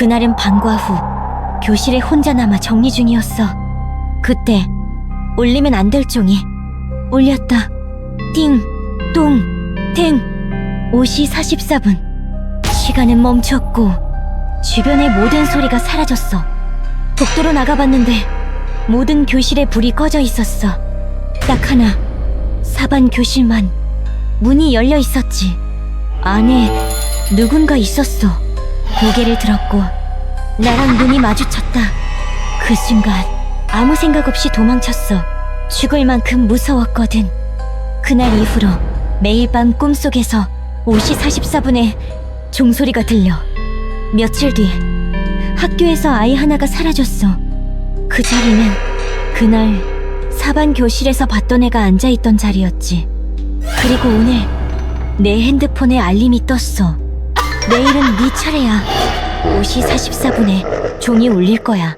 그날은 방과 후 교실에 혼자 남아 정리 중이었어. 그때 울리면 안 될 종이 울렸다. 띵, 동, 땡. 5시 44분. 시간은 멈췄고 주변의 모든 소리가 사라졌어. 복도로 나가봤는데 모든 교실에 불이 꺼져 있었어. 딱 하나. 사반 교실만 문이 열려 있었지. 안에 누군가 있었어. 고개를 들었고 나랑 눈이 마주쳤다. 그 순간 아무 생각 없이 도망쳤어. 죽을 만큼 무서웠거든. 그날 이후로 매일 밤 꿈속에서 5시 44분에 종소리가 들려. 며칠 뒤 학교에서 아이 하나가 사라졌어. 그 자리는 그날 사반 교실에서 봤던 애가 앉아있던 자리였지. 그리고 오늘 내 핸드폰에 알림이 떴어. 내일은 네 차례야. 5시 44분에 종이 울릴 거야.